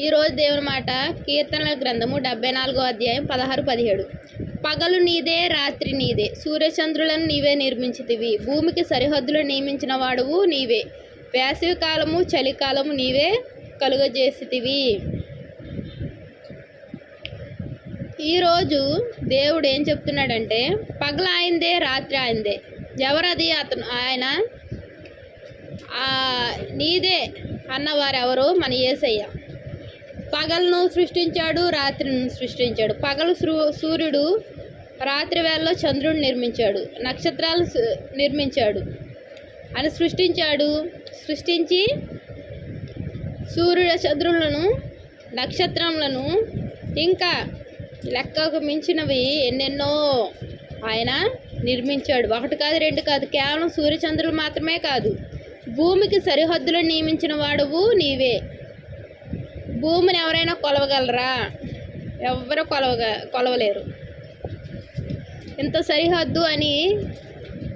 ఈరోజు దేవుని మాట కీర్తనల గ్రంథము డెబ్బై నాలుగో అధ్యాయం పదహారు పదిహేడు. పగలు నీదే రాత్రి నీదే. సూర్యచంద్రులను నీవే నిర్మించితివి. భూమికి సరిహద్దులు నియమించిన వాడువు నీవే. వేసవి కాలము చలికాలము నీవే కలుగజేసితివి. ఈరోజు దేవుడు ఏం చెప్తున్నాడంటే పగలు ఆయిందే రాత్రి ఆయిందే. ఎవరది అతను? ఆయన నీదే అన్నవారు ఎవరు మన యేసయ్య పగలను సృష్టించాడు రాత్రిని సృష్టించాడు. పగలు సూ- సూర్యుడు రాత్రి వేళలో చంద్రుడిని నిర్మించాడు నక్షత్రాలు నిర్మించాడు. అని సృష్టించాడు. సృష్టించి సూర్యుడు చంద్రులను నక్షత్రములను ఇంకా లెక్కకు మించినవి ఎన్నెన్నో ఆయన నిర్మించాడు. ఒకటి కాదు రెండు కాదు కేవలం సూర్యచంద్రులు మాత్రమే కాదు. భూమికి సరిహద్దులు నియమించిన వాడువు నీవే. భూమిని ఎవరైనా కొలవగలరా? ఎవరు కొలవగ కొలవలేరు. ఇంత సరిహద్దు అని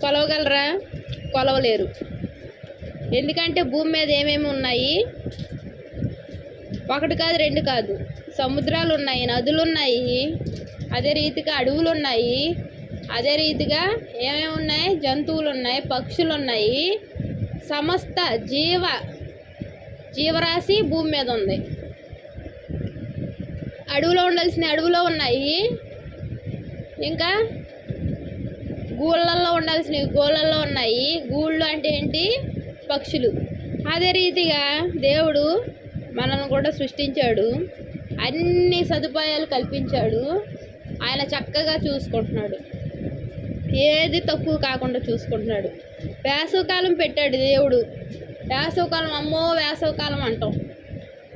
కొలవగలరా? కొలవలేరు. ఎందుకంటే భూమి మీద ఏమేమి ఉన్నాయి? ఒకటి కాదు రెండు కాదు. సముద్రాలు ఉన్నాయి నదులు ఉన్నాయి అదే రీతిగా అడవులు ఉన్నాయి అదే రీతిగా ఏమేమి ఉన్నాయి? జంతువులు ఉన్నాయి పక్షులు ఉన్నాయి సమస్త జీవ జీవరాశి భూమి మీద ఉంది. అడవిలో ఉండాల్సిన అడవిలో ఉన్నాయి. ఇంకా గూళ్ళల్లో ఉండాల్సినవి గూళ్ళల్లో ఉన్నాయి. గూళ్ళు అంటే ఏంటి? పక్షులు. అదే రీతిగా దేవుడు మనల్ని కూడా సృష్టించాడు. అన్ని సదుపాయాలు కల్పించాడు. ఆయన చక్కగా చూసుకుంటున్నాడు. ఏది తక్కువ కాకుండా చూసుకుంటున్నాడు. వేసవకాలం పెట్టాడు దేవుడు. వేసవకాలం అమ్మో వేసవకాలం అంటాం.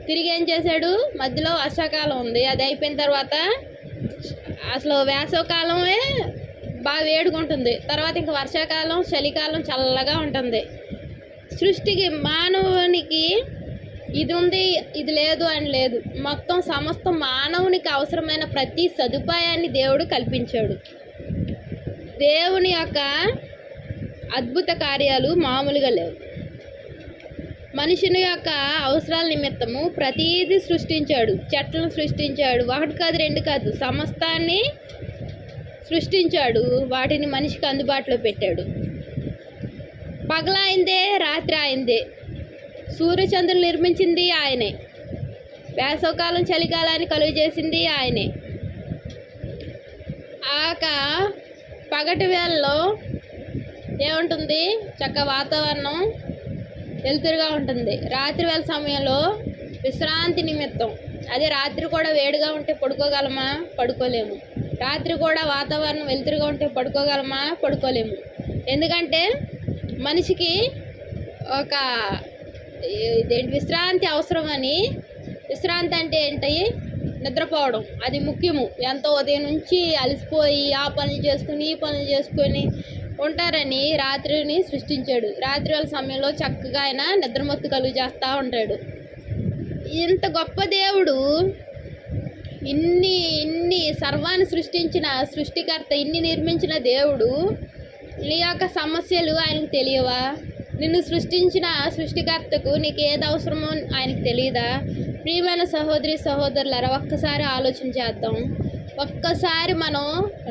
తిరిగి ఏం చేశాడు? మధ్యలో వర్షాకాలం ఉంది. అది అయిపోయిన తర్వాత అసలు వేసవకాలమే బాగా వేడుకుంటుంది. ఉంటుంది తర్వాత ఇంకా వర్షాకాలం చలికాలం చల్లగా ఉంటుంది. సృష్టికి మానవునికి ఇది ఉంది ఇది లేదు అని లేదు. మొత్తం సమస్త మానవునికి అవసరమైన ప్రతి సదుపాయాన్ని దేవుడు కల్పించాడు. దేవుని యొక్క అద్భుత కార్యాలు మామూలుగా లేవు. మనిషిని యొక్క అవసరాల నిమిత్తము ప్రతీది సృష్టించాడు. చెట్లను సృష్టించాడు. ఒకటి కాదు రెండు కాదు సమస్తాన్ని సృష్టించాడు. వాటిని మనిషికి అందుబాటులో పెట్టాడు. పగలాయిందే రాత్రి ఆయిందే సూర్యచంద్రులు నిర్మించింది ఆయనే. వేసవకాలం చలికాలాన్ని కలుగు చేసింది ఆయనే. ఆక పగటి వేళలో ఏముంటుంది? చక్క వాతావరణం వెలుతురుగా ఉంటుంది. రాత్రి వేళ సమయంలో విశ్రాంతి నిమిత్తం. అదే రాత్రి కూడా వేడిగా ఉంటే పడుకోగలమా? పడుకోలేము. రాత్రి కూడా వాతావరణం వెలుతురుగా ఉంటే పడుకోగలమా? పడుకోలేము. ఎందుకంటే మనిషికి ఒక ఇదేంటి? విశ్రాంతి అవసరమని విశ్రాంతి అంటే ఏంటి? నిద్రపోవడం. అది ముఖ్యము. ఎంతో ఉదయం నుంచి అలసిపోయి ఆ పనులు చేసుకుని ఈ పనులు చేసుకొని ఉంటారని రాత్రిని సృష్టించాడు. రాత్రి వాళ్ళ సమయంలో చక్కగా ఆయన నిద్రమత్తు కలుగు చేస్తూ ఉంటాడు. ఇంత గొప్ప దేవుడు ఇన్ని ఇన్ని సర్వాన్ని సృష్టించిన సృష్టికర్త ఇన్ని నిర్మించిన దేవుడు నీ యొక్క సమస్యలు ఆయనకు తెలియవా? నిన్ను సృష్టించిన సృష్టికర్తకు నీకు ఏది అవసరమో ఆయనకు తెలియదా? ప్రియమైన సహోదరి సహోదరులరా ఒక్కసారి ఆలోచన చేద్దాం. ఒక్కసారి మనం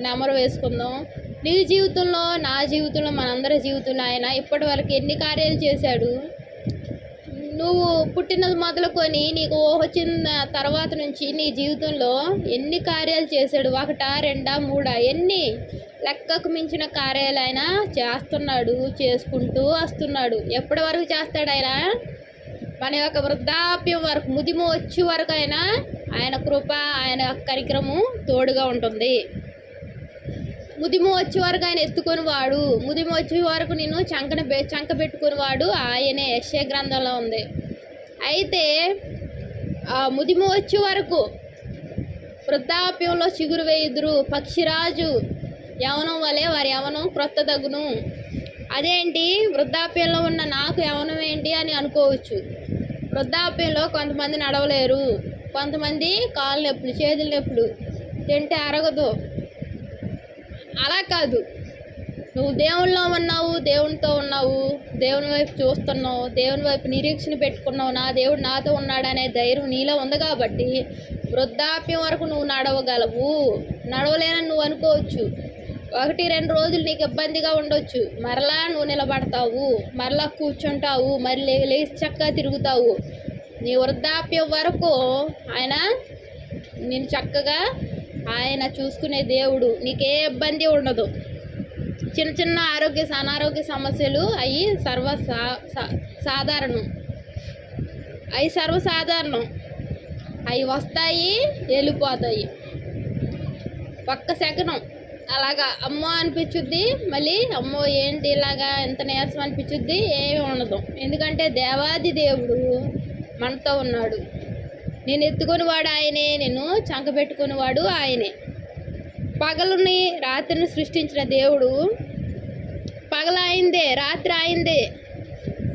నెమరు వేసుకుందాం. నీ జీవితంలో నా జీవితంలో మనందరి జీవితంలో ఆయన ఇప్పటి వరకు ఎన్ని కార్యాలు చేశాడు? నువ్వు పుట్టినది మొదలుకొని నీకు ఊహ వచ్చిన తర్వాత నుంచి నీ జీవితంలో ఎన్ని కార్యాలు చేశాడు? ఒకటా రెండా మూడా? ఎన్ని లెక్కకు మించిన కార్యాలు ఆయన చేస్తున్నాడు చేసుకుంటూ వస్తున్నాడు? ఎప్పటి వరకు చేస్తాడు ఆయన? మన యొక్క వృద్ధాప్యం వరకు ముదిమ వచ్చే వరకు అయినా ఆయన కృప ఆయన యొక్క కరిక్రమం తోడుగా ఉంటుంది. ముదిమ వచ్చే వరకు ఆయన ఎత్తుకొని వాడు ముదిమ వచ్చే వరకు నేను చంకన పె చంక పెట్టుకుని వాడు ఆయనే యశ్య గ్రంథంలో ఉంది. అయితే ఆ ముదిమ వచ్చే వరకు వృద్ధాప్యంలో చిగురు వేయుదురు పక్షిరాజు యవనం వలె వారి యవనం క్రొత్త తగును అదేంటి? వృద్ధాప్యంలో ఉన్న నాకు యవనం ఏంటి అని అనుకోవచ్చు. వృద్ధాప్యంలో కొంతమంది నడవలేరు. కొంతమంది కాళ్ళ నొప్పులు చేతుల నొప్పులు తింటే అరగదు. అలా కాదు. నువ్వు దేవునిలో ఉన్నావు దేవునితో ఉన్నావు దేవుని వైపు చూస్తున్నావు దేవుని వైపు నిరీక్షణ పెట్టుకున్నావు నా దేవుడు నాతో ఉన్నాడనే ధైర్యం నీలో ఉంది కాబట్టి వృద్ధాప్యం వరకు నువ్వు నడవగలవు. నడవలేనని నువ్వు అనుకోవచ్చు. ఒకటి రెండు రోజులు నీకు ఇబ్బందిగా ఉండొచ్చు. మరలా నువ్వు నిలబడతావు. మరలా కూర్చుంటావు. మరి లే లేచి చక్కగా తిరుగుతావు. నీ వృద్ధాప్యం వరకు ఆయన నేను చక్కగా ఆయన చూసుకునే దేవుడు. నీకే ఇబ్బంది ఉండదు. చిన్న చిన్న ఆరోగ్య అనారోగ్య సమస్యలు అవి సర్వ సా- సా- సాధారణం. అవి సర్వసాధారణం. అవి వస్తాయి వెళ్ళిపోతాయి. ఒక్క సెకనం. అలాగా అమ్మో అనిపించుద్ది మళ్ళీ అమ్మో ఏంటి ఇలాగా ఎంత నీరసం అనిపించుద్ది ఏమి ఉండదు. ఎందుకంటే దేవాది దేవుడు మనతో ఉన్నాడు. నేను ఎత్తుకునివాడు ఆయనే నేను చంక పెట్టుకునేవాడు ఆయనే. పగలుని రాత్రిని సృష్టించిన దేవుడు పగల అయిందే రాత్రి అయిందే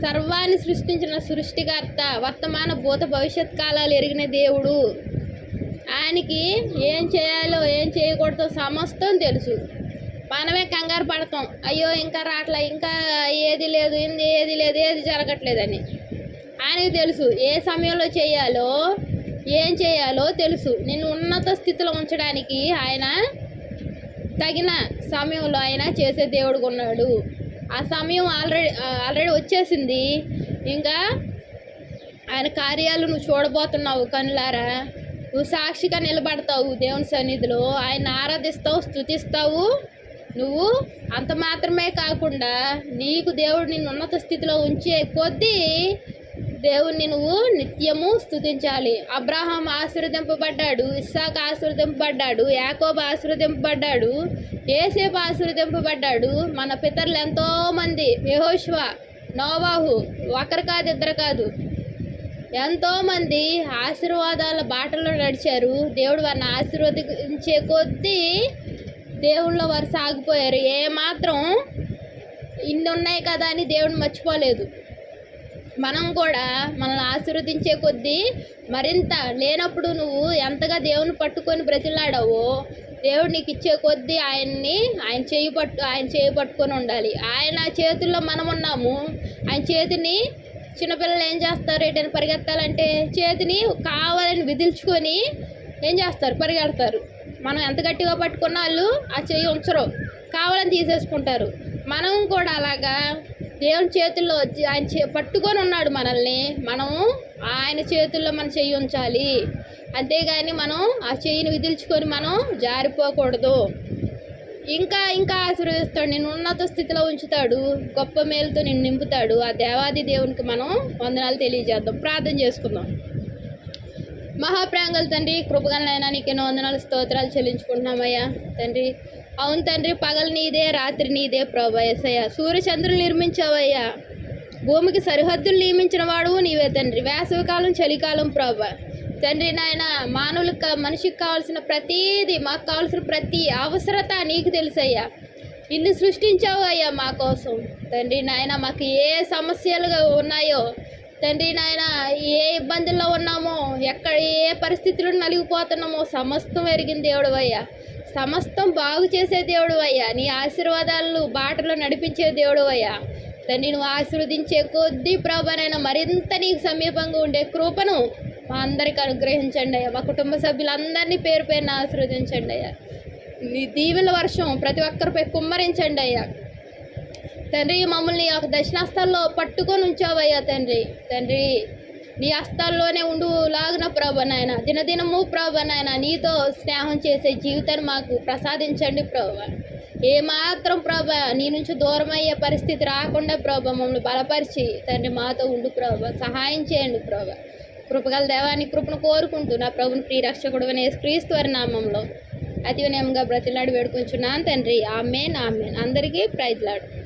సర్వాన్ని సృష్టించిన సృష్టికర్త వర్తమాన భూత భవిష్యత్ కాలాలు ఎరిగిన దేవుడు. ఆయనకి ఏం చేయాలో ఏం చేయకూడదో సమస్తం తెలుసు. మనమే కంగారు పడతాం. అయ్యో ఇంకా రావట్లే ఇంకా ఏది లేదు ఏంది ఏది లేదు ఏది జరగట్లేదని. ఆయనకి తెలుసు ఏ సమయంలో చేయాలో ఏం చేయాలో తెలుసు. నిన్ను ఉన్నత స్థితిలో ఉంచడానికి ఆయన తగిన సమయంలో ఆయన చేసే దేవుడు ఉన్నాడు ఆ సమయం ఆల్రెడీ ఆల్రెడీ వచ్చేసింది. ఇంకా ఆయన కార్యాలు నువ్వు చూడబోతున్నావు కనులారా. నువ్వు సాక్షిగా నిలబడతావు దేవుని సన్నిధిలో. ఆయన ఆరాధిస్తావు స్థుతిస్తావు నువ్వు అంత మాత్రమే కాకుండా నీకు దేవుడు నిన్ను ఉన్నత స్థితిలో ఉంచే కొద్దీ దేవుణ్ణి నువ్వు నిత్యము స్థుతించాలి అబ్రాహాం ఆశ్రదింపబడ్డాడు ఇస్సాక్ ఆశ్రదింపబడ్డాడు యాకోబ్ ఆశ్రదింపబడ్డాడు ఏసేపు ఆశ్రదింపబడ్డాడు మన పితరులు ఎంతోమంది యహోష్వ నోవాహు ఒకరు కాదు ఇద్దరు కాదు. ఎంతోమంది ఆశీర్వాదాల బాటలో నడిచారు. దేవుడు వారిని ఆశీర్వదించే కొద్దీ దేవుళ్ళో వారు సాగిపోయారు. ఏమాత్రం ఇన్ని ఉన్నాయి కదా అని దేవుడు మర్చిపోలేదు. మనం కూడా మనల్ని ఆశీర్వదించే కొద్దీ మరింత లేనప్పుడు నువ్వు ఎంతగా దేవుని పట్టుకొని బ్రతిలాడావో దేవుడు నీకు ఇచ్చే కొద్దీ ఆయన్ని ఆయన చేయి పట్టు ఆయన చేయి పట్టుకొని ఉండాలి. ఆయన చేతుల్లో మనం ఉన్నాము. ఆయన చేతిని చిన్నపిల్లలు ఏం చేస్తారు? ఎటైనా పరిగెత్తాలంటే చేతిని కావాలని విదిల్చుకొని ఏం చేస్తారు? పరిగెడతారు. మనం ఎంత గట్టిగా పట్టుకున్న వాళ్ళు ఆ చెయ్యి ఉంచరు. కావాలని తీసేసుకుంటారు. మనం కూడా అలాగా దేవుని చేతుల్లో వచ్చి ఆయన చే పట్టుకొని ఉన్నాడు మనల్ని. మనము ఆయన చేతుల్లో మన చెయ్యి ఉంచాలి. అంతేగాని మనం ఆ చెయ్యిని విదిల్చుకొని మనం జారిపోకూడదు. ఇంకా ఇంకా ఆశీర్వదిస్తాడు. నేను ఉన్నత స్థితిలో ఉంచుతాడు. గొప్ప మేలుతో నిన్ను నింపుతాడు. ఆ దేవాది దేవునికి మనం వందనాలు తెలియజేద్దాం. ప్రార్థన చేసుకుందాం. మహాప్రాంగల తండ్రి కృపగలనైనా నీకు ఎన్నో వందనాలు స్తోత్రాలు చెల్లించుకుంటున్నామయ్యా. తండ్రి అవును తండ్రి పగలు నీదే రాత్రి నీదే ప్రభా ఎసయ్య సూర్యచంద్రులు నిర్మించావయ్యా. భూమికి సరిహద్దులు నియమించిన వాడు నీవే తండ్రి. వేసవికాలం చలికాలం ప్రభా. తండ్రి నాయన మానవులకు మనిషికి కావాల్సిన ప్రతీది మాకు కావాల్సిన ప్రతి అవసరత నీకు తెలుసయ్యా. ఇన్ని సృష్టించావు అయ్యా మా కోసం. తండ్రి నాయన మాకు ఏ సమస్యలు ఉన్నాయో తండ్రి నాయన ఏ ఇబ్బందుల్లో ఉన్నామో ఎక్కడ ఏ పరిస్థితుల్లో నలిగిపోతున్నామో సమస్తం ఎరిగిన దేవుడు అయ్యా సమస్తం బాగు చేసే దేవుడు అయ్యా నీ ఆశీర్వాదాలు బాటలో నడిపించే దేవుడు అయ్యా తండ్రి నువ్వు ఆశీర్వదించే కొద్దీ ప్రభానైనా మరింత నీకు సమీపంగా ఉండే కృపను మా అందరికి అనుగ్రహించండి అయ్యా. మా కుటుంబ సభ్యులందరినీ పేరు పేరున ఆశీర్వదించండి అయ్యా. నీ దీవెల వర్షం ప్రతి ఒక్కరిపై కుమ్మరించండి అయ్యా. తండ్రి మమ్మల్ని ఒక దర్శనాస్తాల్లో పట్టుకొని ఉంచావయ్యా తండ్రి. తండ్రి నీ హస్తాల్లోనే ఉండు లాగిన ప్రభ నాయన. దినదినము ప్రభ నాయన నీతో స్నేహం చేసే జీవితాన్ని మాకు ప్రసాదించండి ప్రభ. ఏమాత్రం ప్రభ నీ నుంచి దూరం అయ్యే పరిస్థితి రాకుండా ప్రభ మమ్మల్ని బలపరిచి తండ్రి మాతో ఉండు ప్రభ. సహాయం చేయండి ప్రభ. కృపగల దేవాన్ని కృపను కోరుకుంటూ నా ప్రభుని ప్రియ రక్షకుడు అనే వారి నామంలో. అతి వినయంగా బ్రతిలాడి వేడుకుంటున్నాను తండ్రి. Amen amen. అందరికీ ప్రైజ్లాడు